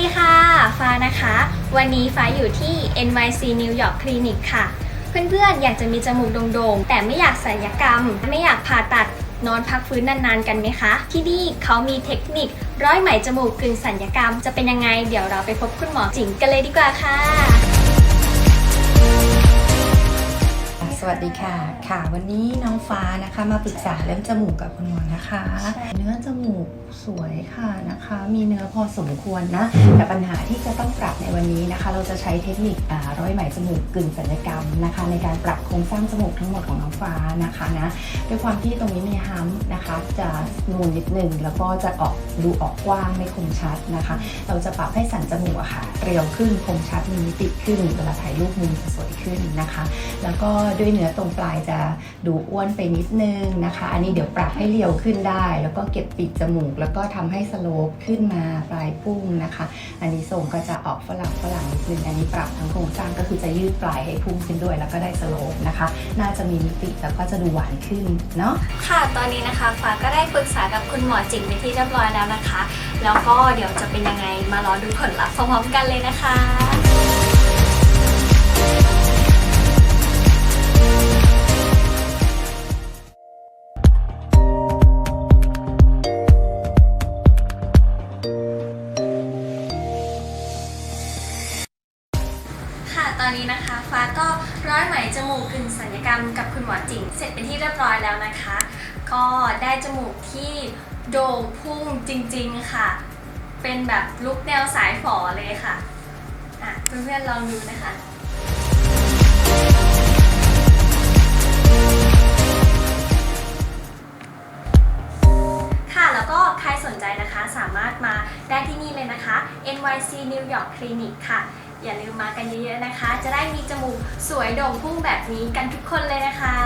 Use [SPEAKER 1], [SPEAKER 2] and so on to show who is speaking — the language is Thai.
[SPEAKER 1] ดีค่ะ ฟ้านะคะ วันนี้ฟ้าอยู่ที่ NYC New York Clinic ค่ะ เพื่อนๆ อยากจะมีจมูกโด่งๆ แต่ไม่อยากศัลยกรรม ไม่อยากผ่าตัดนอนพักฟื้นนานๆ กันไหมคะ ที่นี่เขามีเทคนิคร้อยไหมจมูกกึ่งศัลยกรรม จะเป็นยังไง เดี๋ยวเราไปพบคุณหมอจิงกันเลยดีกว่าค่ะ
[SPEAKER 2] สวัสดีค่ะ ค่ะ วันนี้น้องฟ้านะคะมาปรึกษาเรื่องจมูกกับคุณหมอนะคะ เนื้อจมูก สวยค่ะนะคะ มีเนื้อพอสมควรนะ แต่ปัญหาที่จะต้องปรับใน วันนี้นะคะเราจะใช้เทคนิคร้อยไหมจมูกกึ่งศัลยกรรมนะคะ ในการปรับโครงสร้างจมูกทั้งหมดของน้องฟ้านะคะนะด้วยความที่ตรงนี้มีฮัมนะคะ จะนูนนิดนึงแล้วก็จะออกดูออกกว้างไม่คมชัดนะคะ เราจะปรับให้สันจมูกอะค่ะเรียวขึ้นคมชัดมีมิติขึ้นเวลาถ่ายรูปมุมจะสวยขึ้นนะคะ แล้วก็ด้วยเนื้อตรงปลายจะดูอ้วนไปนิดนึงนะคะ อันนี้เดี๋ยวปรับให้เรียวขึ้นได้ แล้วก็เก็บปีกจมูก แล้วก็ทำให้สโลปขึ้นมาปลายพุ่งนะคะ อันนี้ทรงก็จะออกฝรั่งฝรั่งนิดนึงอันนี้ปรับทั้งโครงสร้างก็คือจะยืดปลายให้พุ่งขึ้นด้วย แล้วก็ได้สโลปนะคะ น่าจะมีมิติแล้วก็จะดูหวานขึ้นเนาะ
[SPEAKER 1] ค่ะ ตอนนี้นะคะฟ้าก็ได้ปรึกษากับคุณหมอจิงไปนที่เรียบร้อยแล้วนะคะ แล้วก็เดี๋ยวจะเป็นยังไงมารอดูผลลัพธ์พร้อมๆกันเลยนะคะ ตอนนี้นะคะฟ้าก็ร้อยไหมจมูกกึ่งศัลยกรรมกับคุณหมอจิงเสร็จเป็นที่เรียบร้อยแล้วนะคะ ก็ได้จมูกที่โด่งพุ่งจริงๆค่ะ เป็นแบบลุกแนวสายฝอเลยค่ะอะเพื่อนๆลองดูนะคะค่ะแล้วก็ใครสนใจนะคะสามารถมาได้ที่นี่เลยนะคะ NYC New York Clinic ค่ะ อย่าลืมมากันเยอะๆนะคะ จะได้มีจมูกสวยโด่งพุ่งแบบนี้กันทุกคนเลยนะคะ